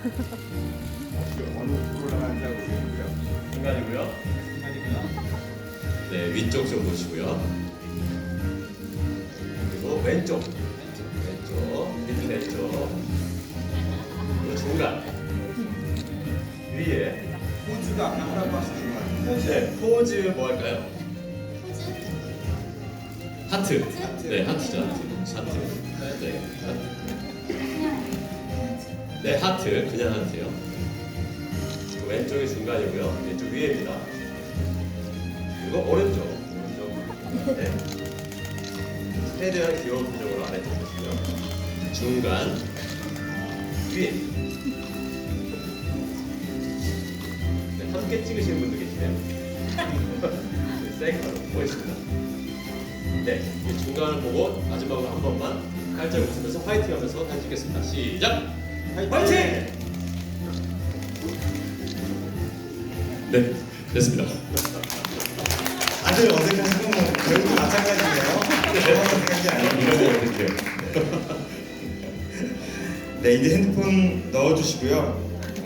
어느 알고 있고요. 중간이고요. 네, 위쪽 좀 보시고요. 그리고 왼쪽. 왼쪽. 밑에 왼쪽. 그리고 중간. 위에. 포즈가 하라고 하시는 것 같은데. 네, 포즈 뭐 할까요? 하트. 네, 하트죠. 하트. 하트. 네, 하트. 네, 하트. 그냥 하트요. 왼쪽이 중간이고요. 왼쪽 위에입니다. 그리고 오른쪽. 오른쪽. 네. 최대한 귀여운 표정으로 아래쪽 보시고요. 중간. 위. 네, 함께 찍으시는 분도 계시네요. 네, 셀카로 보겠습니다. 네, 이 중간을 보고 마지막으로 한 번만 살짝 웃으면서 화이팅 하면서 사진 찍겠습니다. 시작! 화이팅! 네, 됐습니다. 다들 어색하시는 건 결국 마찬가지예요. 저만 어색한 게 아니에요. 이러면 어떡해요? 네, 이제 핸드폰 넣어주시고요.